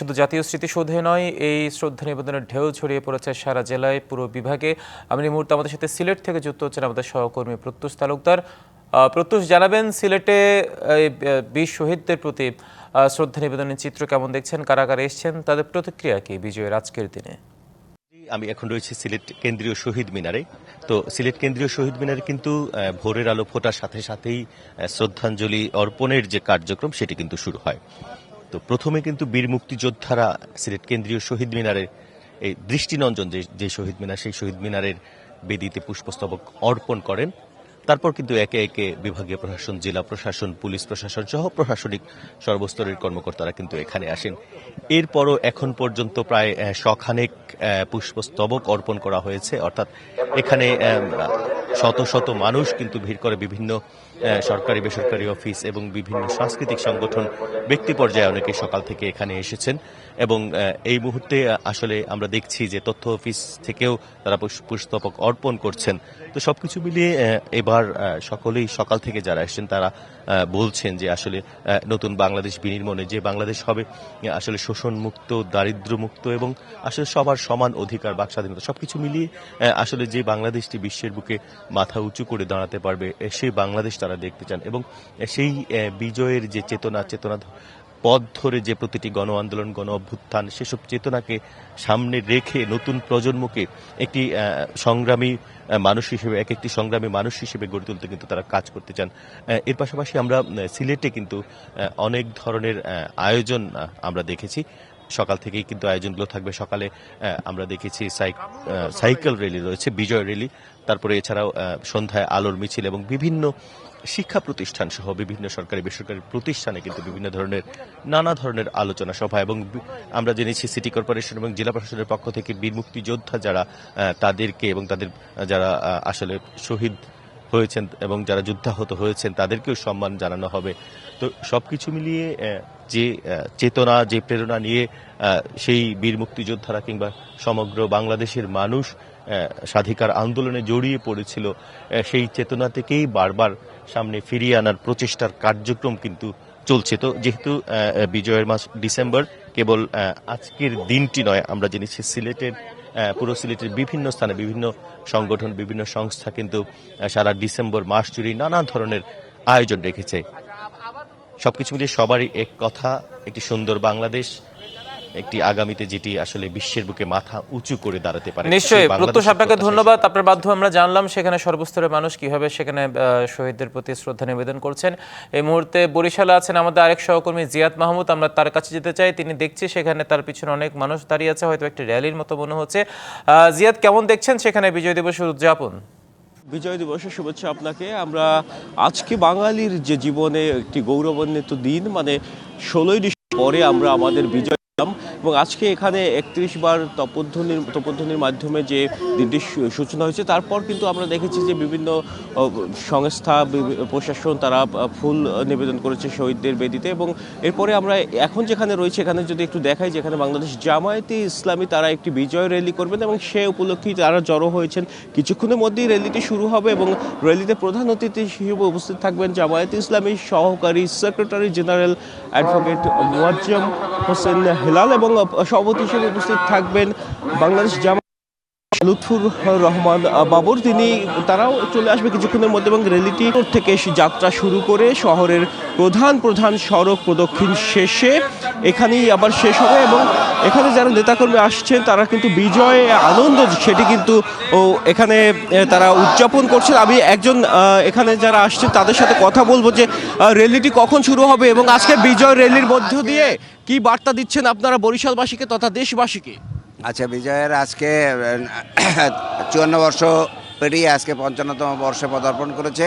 শুধু জাতীয় স্মৃতিসৌধে নয়, এই শ্রদ্ধা নিবেদনের ঢেউ ছড়িয়ে পড়েছে সারা জেলায়, পুরো বিভাগে। আমি এই মুহূর্তে আমাদের সাথে সিলেট থেকে যুক্ত হচ্ছেন আমাদের সহকর্মী প্রত্যুষ তালুকদার। প্রত্যুষ, জানাবেন সিলেটে বীর শহীদদের প্রতি শ্রদ্ধা নিবেদনের চিত্র কেমন দেখছেন, কারাগারে এসছেন, তাদের প্রতিক্রিয়া কি বিজয়ের আজকের দিনে? আমি এখন রয়েছি সিলেট কেন্দ্রীয় শহীদ মিনারে। তো সিলেট কেন্দ্রীয় শহীদ মিনারে কিন্তু ভোরের আলো ফোটার সাথে সাথেই শ্রদ্ধাঞ্জলি অর্পণের যে কার্যক্রম, সেটি কিন্তু শুরু হয়। তো প্রথমে কিন্তু বীর মুক্তিযোদ্ধারা সিলেট কেন্দ্রীয় শহীদ মিনারের এই দৃষ্টিনন্দন যে যে শহীদ মিনার, সেই শহীদ মিনারের বেদিতে পুষ্পস্তবক অর্পণ করেন। তারপর কিন্তু একে একে বিভাগীয় প্রশাসন, জেলা প্রশাসন, পুলিশ প্রশাসন সহ প্রশাসনিক সর্বস্তরের কর্মকর্তারা কিন্তু এখানে আসেন। এরপরও এখন পর্যন্ত প্রায় শখানেক পুষ্পস্তবক অর্পণ করা হয়েছে। অর্থাৎ এখানে শত শত মানুষ কিন্তু ভিড় করে বিভিন্ন সরকারি, বেসরকারি অফিস এবং বিভিন্ন সাংস্কৃতিক সংগঠন ব্যক্তি পর্যায়ে অনেকে সকাল থেকে এখানে এসেছেন এবং এই মুহূর্তে আসলে আমরা দেখছি যে তথ্য অফিস থেকেও তারা পুষ- পুষ্পস্তবক অর্পণ করছেন। তো সবকিছু মিলিয়ে এবার সকলেই সকাল থেকে যারা এসেছেন তারা বলছেন যে আসলে নতুন বাংলাদেশ বিনির্মাণে যে বাংলাদেশ হবে আসলে শোষণ মুক্ত দারিদ্র মুক্ত এবং আসলে সবার সমান অধিকার, বাক স্বাধীনতা, সবকিছু মিলিয়ে আসলে যে বাংলাদেশটি বিশ্বের বুকে মাথা উঁচু করে দাঁড়াতে পারবে সেই বাংলাদেশ তারা দেখতে চান। এবং সেই বিজয়ের যে চেতনা চেতনা পথ ধরে যে প্রতিটি গণ আন্দোলন, গণ অভ্যুত্থান, সেসব চেতনাকে সামনে রেখে নতুন প্রজন্মকে একটি সংগ্রামী মানুষ হিসেবে, এক একটি সংগ্রামী মানুষ হিসেবে গড়ে তুলতে কিন্তু তারা কাজ করতে চান। এর পাশাপাশি আমরা সিলেটে কিন্তু অনেক ধরনের আয়োজন আমরা দেখেছি। সকাল থেকেই কিন্তু আয়োজনগুলো থাকবে। সকালে আমরা দেখেছি সাইক- সাইকেল র্যালি রয়েছে, বিজয় র্যালি। তারপরে এছাড়াও সন্ধ্যায় আলোর মিছিল এবং বিভিন্ন শিক্ষা প্রতিষ্ঠান সহ বিভিন্ন সরকারি বেসরকারি প্রতিষ্ঠানে কিন্তু বিভিন্ন ধরনের, নানা ধরনের আলোচনা সভা এবং আমরা জেনেছি সিটি কর্পোরেশন এবং জেলা প্রশাসনের পক্ষ থেকে বীর মুক্তিযোদ্ধা যারা তাদেরকে এবং তাদের যারা আসলে শহীদ হয়েছেন এবং যারা যুদ্ধাহত হয়েছেন, তাদেরকেও সম্মান জানানো হবে। তো সবকিছু মিলিয়ে যে চেতনা, যে প্রেরণা নিয়ে সেই বীর মুক্তিযোদ্ধারা কিংবা সমগ্র বাংলাদেশের মানুষ স্বাধিকার আন্দোলনে জড়িয়ে পড়েছিল সেই চেতনা থেকেই বারবার সামনে ফিরিয়ে আনার প্রচেষ্টার কার্যক্রম কিন্তু চলছে। তো যেহেতু বিজয়ের মাস ডিসেম্বর, কেবল আজকের দিনটি নয়, আমরা জেনেছি সিলেটের পুরো সিলেটের বিভিন্ন স্থানে বিভিন্ন সংগঠন, বিভিন্ন সংস্থা কিন্তু সারা ডিসেম্বর মাস জুড়ে নানা ধরনের আয়োজন রেখেছে। সবকিছু মিলিয়ে সবারই এক কথা, একটি সুন্দর বাংলাদেশ। একটি আগামীতে যেটি আসলে বিশ্বের বুকে মাথা উঁচু করে দাঁড়াতে পারে। নিশ্চয়ই। প্রত্যুষ আপনাকে ধন্যবাদ। আপনার মাধ্যমে আমরা জানলাম সেখানে সর্বস্তরের মানুষ কীভাবে সেখানে শহীদদের প্রতি শ্রদ্ধা নিবেদন করছেন। এই মুহূর্তে বরিশালে আছেন আমাদের আরেক সহকর্মী জিয়াদ মাহমুদ। আমরা তার কাছে যেতে চাই। তিনি দেখছি সেখানে তার পিছনে অনেক মানুষ দাঁড়িয়ে আছে। হয়তো একটি র্যালির মতো মনে হচ্ছে। আহ, জিয়াদ কেমন দেখছেন সেখানে বিজয় দিবসের উদযাপন? বিজয় দিবসের শুভেচ্ছা আপনাকে। আমরা আজকে বাঙালির যে জীবনে একটি গৌরবান্বিত দিন মানে ষোলোই ডিসেম্বর পরে আমরা আমাদের বিজয় এবং আজকে এখানে একত্রিশ বার তপধ্বনির তপধ্বনির মাধ্যমে যে দিনটির সূচনা হয়েছে, তারপর কিন্তু আমরা দেখেছি যে বিভিন্ন সংস্থা প্রশাসন তারা ফুল নিবেদন করেছে শহীদদের বেদিতে এবং এরপরে আমরা এখন যেখানে রয়েছে, এখানে যদি একটু দেখাই যে এখানে বাংলাদেশ জামায়াতে ইসলামী তারা একটি বিজয় র্যালি করবেন এবং সে উপলক্ষেই তারা জড়ো হয়েছেন। কিছুক্ষণের মধ্যেই র্যালিটি শুরু হবে এবং র্যালিতে প্রধান অতিথি হিসেবে উপস্থিত থাকবেন জামায়াতে ইসলামীর সহকারী secretary general advocate Muazzam Hossain Helal এবং সভাপতি হিসেবে উপস্থিত থাকবেন বাংলাদেশ জামা লুৎফুর রহমান বাবর, তিনি, তারাও চলে আসবে কিছুক্ষণের মধ্যে এবং র্যালিটি থেকে যাত্রা শুরু করে শহরের প্রধান প্রধান সড়ক প্রদক্ষিণ শেষে এখানেই আবার শেষ হবে এবং এখানে যারা নেতাকর্মী আসছেন, তারা কিন্তু বিজয়, আনন্দ, সেটি কিন্তু, ও, এখানে তারা উদযাপন করছেন। আমি একজন এখানে যারা আসছেন, তাদের সাথে কথা বলব যে র্যালিটি কখন শুরু হবে এবং আজকে বিজয় র্যালির মধ্য দিয়ে কি বার্তা দিচ্ছেন আপনারা বরিশালবাসীকে তথা দেশবাসীকে? আচ্ছা বিজয়ের আজকে চুয়ান্ন বর্ষ পেরিয়ে আজকে পঞ্চান্নতম বর্ষে পদার্পণ করেছে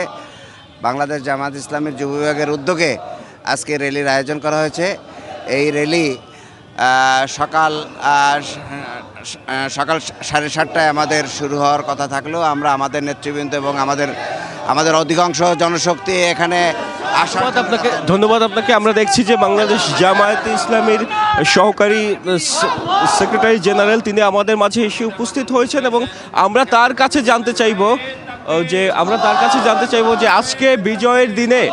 বাংলাদেশ জামাত ইসলামের যুব বিভাগের উদ্যোগে আজকে র্যালির আয়োজন করা হয়েছে। এই র্যালি সকাল সকাল সাড়ে সাতটায় আমাদের শুরু হওয়ার কথা থাকলেও আমরা আমাদের নেতৃবৃন্দ এবং আমাদের আমাদের অধিকাংশ জনশক্তি এখানে ধন্যবাদ আপনাকে ধন্যবাদ আপনাকে। আমরা দেখছি যে বাংলাদেশ জামায়াতে ইসলামীর সহকারী সেক্রেটারি জেনারেল তিনি আমাদের মাঝে এসে উপস্থিত হয়েছেন এবং আমরা তার কাছে জানতে চাইব যে আমরা তার কাছে জানতে চাইব যে আজকে বিজয়ের দিনে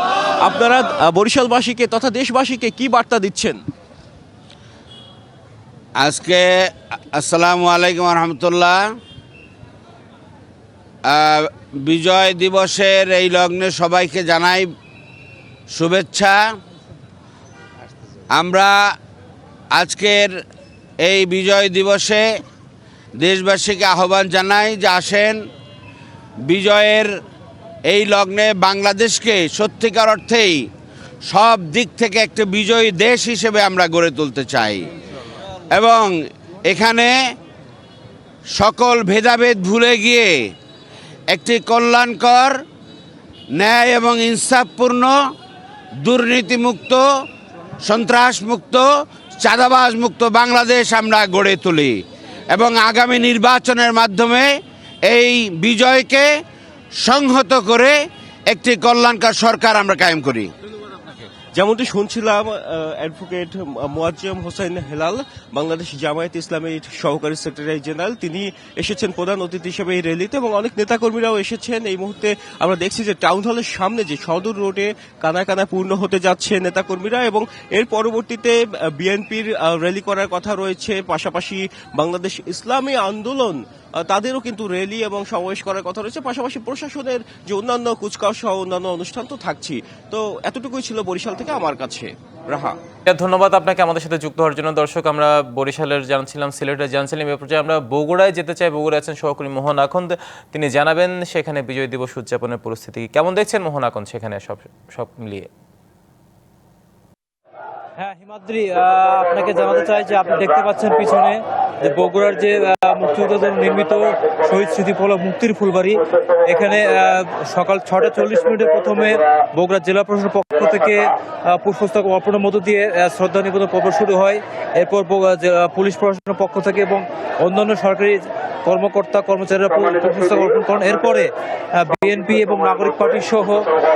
আপনারা বরিশালবাসীকে তথা দেশবাসীকে কি বার্তা দিচ্ছেন? আজকে আসসালামু আলাইকুম রহমতুল্লাহ। বিজয় দিবসের এই লগ্নে সবাইকে জানাই শুভেচ্ছা। আমরা আজকের এই বিজয় দিবসে দেশবাসীকে আহ্বান জানাই যে আসেন, বিজয়ের এই লগ্নে বাংলাদেশকে সত্যিকার অর্থেই সব দিক থেকে একটা বিজয়ী দেশ হিসেবে আমরা গড়ে তুলতে চাই। এবং এখানে সকল ভেদাভেদ ভুলে গিয়ে একটি কল্যাণকর, ন্যায় এবং ইনসাফপূর্ণ দুর্নীতিমুক্ত, সন্ত্রাসমুক্ত চাঁদাবাজ মুক্ত বাংলাদেশ আমরা গড়ে তুলি। এবং আগামী নির্বাচনের মাধ্যমে এই বিজয়কে সংহত করে একটি কল্যাণকার সরকার আমরা কায়েম করি। যেমনটি শুনছিলাম অ্যাডভোকেট মোয়াজ্জেম হোসেন হেলাল, বাংলাদেশ জামায়াত ইসলামের সহকারী সেক্রেটারি জেনারেল তিনি এসেছেন প্রধান অতিথি হিসেবে এই র্যালিতে এবং অনেক নেতাকর্মীরাও এসেছেন। এই মুহূর্তে আমরা দেখছি যে টাউন হলের সামনে যে সদর রোডে কানায় কানায় পূর্ণ হতে যাচ্ছে নেতাকর্মীরা এবং এর পরবর্তীতে বিএনপির র্যালি করার কথা রয়েছে। পাশাপাশি বাংলাদেশ ইসলামী আন্দোলন তাদেরও কিন্তু র্যালি এবং সমাবেশ করার কথা রয়েছে। পাশাপাশি প্রশাসনের যে অন্যান্য কুচকাওয়াজ সহ অন্যান্য অনুষ্ঠান তো থাকছি তো এতটুকুই ছিল বরিশাল থেকে আমার কাছে। রাহা। ধন্যবাদ আপনাকে আমাদের সাথে যুক্ত হওয়ার জন্য। দর্শক আমরা বরিশালের জানছিলাম সিলেটের জানছিলাম। এ পর্যায়ে আমরা বগুড়ায় যেতে চাই। বগুড়ায় আছেন সহকর্মী মোহন আখন্দ। তিনি জানাবেন সেখানে বিজয় দিবস উদযাপনের পরিস্থিতি কেমন দেখছেন মোহন আখন্দ সেখানে সব সব মিলিয়ে? হ্যাঁ হিমাদ্রি আহ, আপনাকে জানাতে চাই যে আপনি দেখতে পাচ্ছেন পিছনে। যে বগুড়ার যে মুক্তিযোদ্ধাদের নির্মিত শহীদ স্মৃতিফলক মুক্তির ফুলবাড়ি, এখানে সকাল ছটা চল্লিশ মিনিটে প্রথমে বগুড়া জেলা প্রশাসনের পক্ষ থেকে পুষ্পস্তক অর্পণের মধ্য দিয়ে শ্রদ্ধা নিবেদন পর্ব শুরু হয়। এরপর পুলিশ প্রশাসনের পক্ষ থেকে এবং অন্যান্য সরকারি কর্মকর্তা কর্মচারীরা পুষ্পস্তক অর্পণ করেন। এরপরে বিএনপি এবং নাগরিক পার্টি সহ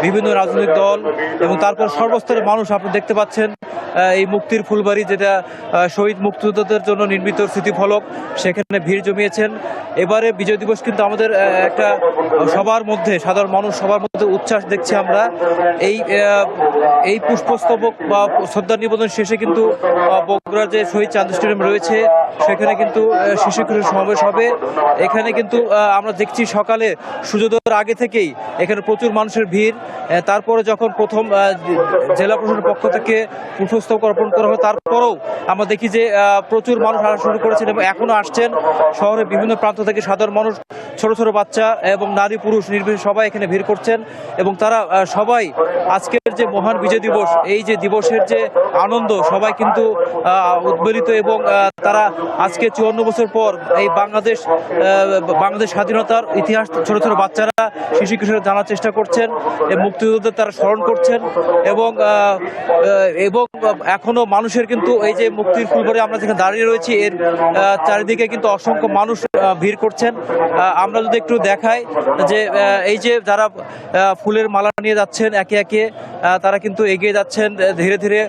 বিভিন্ন রাজনৈতিক দল এবং তারপর সর্বস্তরের মানুষ আপনি দেখতে পাচ্ছেন এই মুক্তির ফুলবাড়ি যেটা শহীদ মুক্তিযোদ্ধাদের জন্য নির্মিত স্মৃতিফলক সেখানে ভিড় জমিয়েছেন। এবারে বিজয় দিবস কিন্তু আমাদের একটা সবার মধ্যে সাধারণ মানুষ সবার মধ্যে উচ্ছ্বাস দেখছি আমরা। এই এই পুষ্পস্তবক বা শ্রদ্ধা নিবেদন শেষে কিন্তু বগুড়ার যে শহীদ চাঁদ স্টেডিয়াম রয়েছে সেখানে কিন্তু শিশু কিশোর সমাবেশ হবে। এখানে কিন্তু আমরা দেখছি সকালে সূর্যোদয়ের আগে থেকেই এখানে প্রচুর মানুষের ভিড়। তারপরে যখন প্রথম আহ, জেলা প্রশাসনের পক্ষ থেকে পুষ্পস্তবক অর্পণ করা হয় তারপরেও আমরা দেখি যে আহ, প্রচুর মানুষ আসা শুরু করেছেন এবং এখনও আসছেন। শহরের বিভিন্ন প্রান্ত থেকে সাধারণ মানুষ ছোট ছোট বাচ্চা এবং নারী পুরুষ নির্বিশেষে সবাই এখানে ভিড় করছেন এবং তারা সবাই আজকের যে মহান বিজয় দিবস, এই যে দিবসের যে আনন্দ, সবাই কিন্তু উদ্বেলিত এবং তারা আজকে চুয়ান্ন বছর পর এই বাংলাদেশ বাংলাদেশ স্বাধীনতার ইতিহাস ছোট ছোট বাচ্চারা, শিশু কিশোর জানার চেষ্টা করছেন এই মুক্তিযুদ্ধদের তারা স্মরণ করছেন এবং এবং এখনও মানুষের কিন্তু এই যে মুক্তির ফুলবাড়ি আমরা যেখানে দাঁড়িয়ে রয়েছি, এর চারিদিকে কিন্তু অসংখ্য মানুষ ভিড় করছেন। আমরা যদি একটু দেখাই যে এই যে যারা ফুলের মালা নিয়ে যাচ্ছেন একে একে তারা কিন্তু এগিয়ে যাচ্ছেন ধীরে ধীরে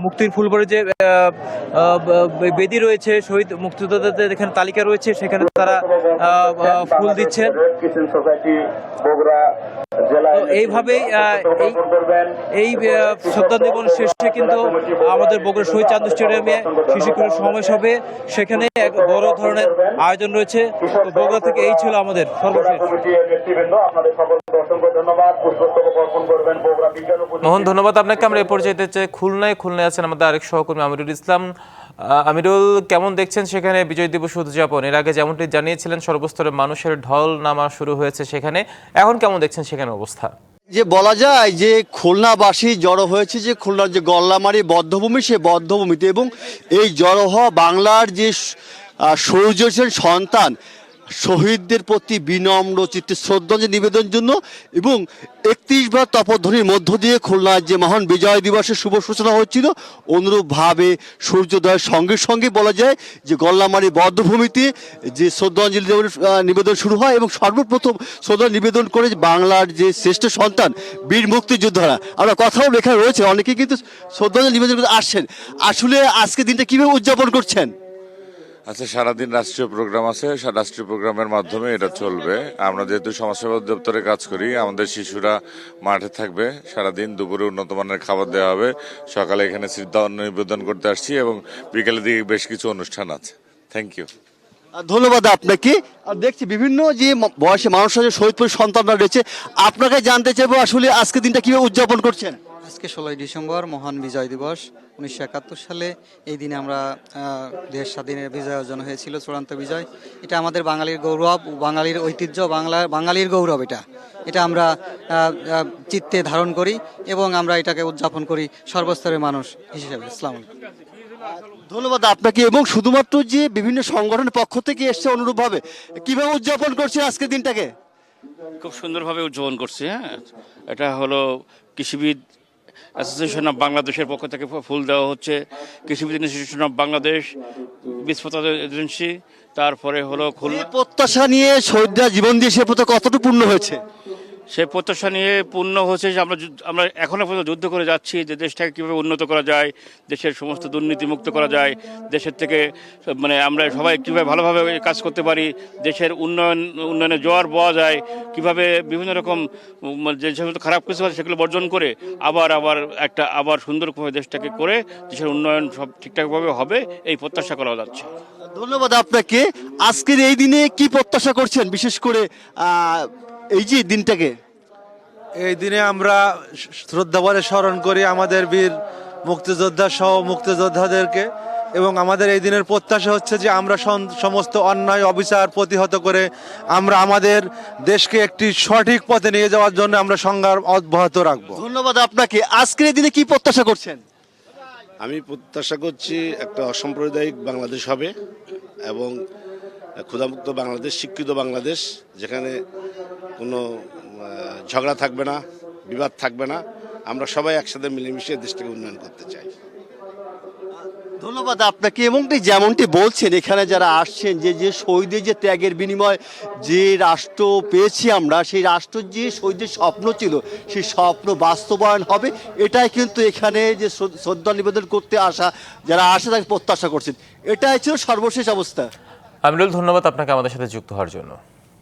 মুক্তির যে আহ, আহ, বে- বেদি রয়েছে শহীদ মুক্তিযোদ্ধাদের যেখানে তালিকা রয়েছে সেখানে তারা ফুল দিচ্ছেন। এইভাবেই এই শ্রদ্ধা নিবেদন শেষে কিন্তু আমাদের বগুড়া শহীদ চাঁদ স্টেডিয়ামে শিশু কিশোর সমাবেশ হবে। সেখানে এক বড় ধরনের আয়োজন রয়েছে। বগুড়া থেকে এই ছিল আমাদের সর্বশেষ। মোহন, ধন্যবাদ আপনাকে। আমরা এ পর্যায়ে খুলনায় খুলনায় আছেন আমাদের আরেক সহকর্মী আমিরুল ইসলাম। আমিরুল, কেমন দেখছেন সেখানে? বিজয় দিবস উদযাপন। এর আগে যেমনটি জানিয়েছিলেন, সর্বস্তরের মানুষের ঢল নামা শুরু হয়েছে সেখানে। এখন কেমন দেখছেন সেখানে অবস্থা? যে বলা যায় যে খুলনাবাসী জড়ো হয়েছে, যে খুলনার যে গল্লামারি বদ্ধভূমি, সে বদ্ধভূমিতে এবং এই জড়ো হওয়া বাংলার যে সূর্য সন্তান শহীদদের প্রতি বিনম্র চিত্তে শ্রদ্ধাঞ্জলি নিবেদনের জন্য এবং একত্রিশ বার তপধ্বনির মধ্য দিয়ে খুলনার যে মহান বিজয় দিবসের শুভ সূচনা হচ্ছিল, অনুরূপভাবে সূর্যোদয়ের সঙ্গে সঙ্গে বলা যায় যে গল্লামারি বদ্ধভূমিতে যে শ্রদ্ধাঞ্জলি নিবেদন শুরু হয় এবং সর্বপ্রথম শ্রদ্ধা নিবেদন করে বাংলার যে শ্রেষ্ঠ সন্তান বীর মুক্তিযোদ্ধারা। আমরা কথাও লেখা রয়েছে অনেকে কিন্তু শ্রদ্ধাঞ্জলি নিবেদন করতে আসছেন। আসলে আজকে দিনটা কীভাবে উদযাপন করছেন? আচ্ছা সারাদিন রাষ্ট্রীয় প্রোগ্রাম আছে। রাষ্ট্রীয় প্রোগ্রামের মাধ্যমে এটা চলবে। আমরা যেহেতু সমাজসেবা দপ্তরে কাজ করি, আমাদের শিশুরা মাঠে থাকবে। সারাদিন দুপুরে উন্নত মানের খাবার দেওয়া হবে। সকালে এখানে শ্রদ্ধা নিবেদন করতে আসছি এবং বিকেলের দিকে বেশ কিছু অনুষ্ঠান আছে। থ্যাংক ইউ ধন্যবাদ আপনাকে। আর দেখছি বিভিন্ন যে বয়সে মানুষরা যে শহীদপুর সন্তানরা রয়েছে। আপনাকে জানতে চাইব আসলে আজকে দিনটা কীভাবে উদযাপন করছেন? আজকে ষোলোই ডিসেম্বর মহান বিজয় দিবস। উনিশশো একাত্তর সালে এই দিনে আমরা দেশ স্বাধীনের বিজয় অর্জন হয়েছিল চূড়ান্ত বিজয়। এটা আমাদের বাঙালির গৌরব বাঙালির ঐতিহ্য বাংলা বাঙালির গৌরব এটা। এটা আমরা চিত্তে ধারণ করি এবং আমরা এটাকে উদযাপন করি সর্বস্তরের মানুষ হিসেবে। ইসলাম ধন্যবাদ আপনাকে। এবং শুধুমাত্র যে বিভিন্ন সংগঠনের পক্ষ থেকে এসছে অনুরূপভাবে কীভাবে উদযাপন করছে আজকের দিনটাকে? খুব সুন্দরভাবে উদযাপন করছে হ্যাঁ। এটা হলো কৃষিবিদ অ্যাসোসিয়েশন অফ বাংলাদেশের পক্ষ থেকে ফুল দেওয়া হচ্ছে। কৃষিবিদ ইনস্টিটিউশন অফ বাংলাদেশ বিস্ফোতা এজেন্সি, তারপরে হলো খুলনা। প্রত্যাশা নিয়ে শহীদরা জীবন দিয়ে সে প্রতি কতটুকু পূর্ণ হয়েছে? সে প্রত্যাশা নিয়ে পূর্ণ হচ্ছে যে আমরা আমরা এখনও পর্যন্ত যুদ্ধ করে যাচ্ছি যে দেশটাকে কীভাবে উন্নত করা যায়, দেশের সমস্ত দুর্নীতি মুক্ত করা যায়, দেশের থেকে মানে আমরা সবাই কীভাবে ভালোভাবে কাজ করতে পারি, দেশের উন্নয়ন, উন্নয়নে জোয়ার পাওয়া যায়, কীভাবে বিভিন্ন রকম যে সমস্ত খারাপ কিছু আছে সেগুলো বর্জন করে আবার আবার একটা, আবার সুন্দরভাবে দেশটাকে করে দেশের উন্নয়ন সব ঠিকঠাকভাবে হবে এই প্রত্যাশা করা যাচ্ছে। ধন্যবাদ আপনাকে। আজকের এই দিনে কি প্রত্যাশা করছেন? বিশেষ করে এই যে দিনটাকে? এই দিনে আমরা শ্রদ্ধা ভরে স্মরণ করি আমাদের বীর মুক্তিযোদ্ধা সহ মুক্তিযোদ্ধাদেরকে এবং আমাদের এই দিনের প্রত্যাশা হচ্ছে যে আমরা সমস্ত অন্যায় অবিচার প্রতিহত করে আমরা আমাদের দেশকে একটি সঠিক পথে নিয়ে যাওয়ার জন্য আমরা সংগ্রাম অব্যাহত রাখব। ধন্যবাদ আপনাকে। আজকের এই দিনে কি প্রত্যাশা করছেন? আমি প্রত্যাশা করছি একটা অসাম্প্রদায়িক বাংলাদেশ হবে এবং ক্ষুধামুক্ত বাংলাদেশ, শিক্ষিত বাংলাদেশ, যেখানে কোনো ঝগড়া থাকবে না, বিবাদ থাকবে না, আমরা সবাই একসাথে মিলেমিশে দেশটাকে উন্নয়ন করতে চাই। ধন্যবাদ আপনাকে এবং যেমনটি বলছেন, এখানে যারা আসছেন, যে যে শহীদের যে ত্যাগের বিনিময় যে রাষ্ট্র পেয়েছি আমরা, সেই রাষ্ট্র যে শহীদের স্বপ্ন ছিল, সেই স্বপ্ন বাস্তবায়ন হবে। এটাই কিন্তু এখানে যে শ্রদ্ধা নিবেদন করতে আসা, যারা আসে তাকে প্রত্যাশা করছেন। এটাই ছিল সর্বশেষ অবস্থা। আমিরুল ধন্যবাদ আপনাকে আমাদের সাথে যুক্ত হওয়ার জন্য।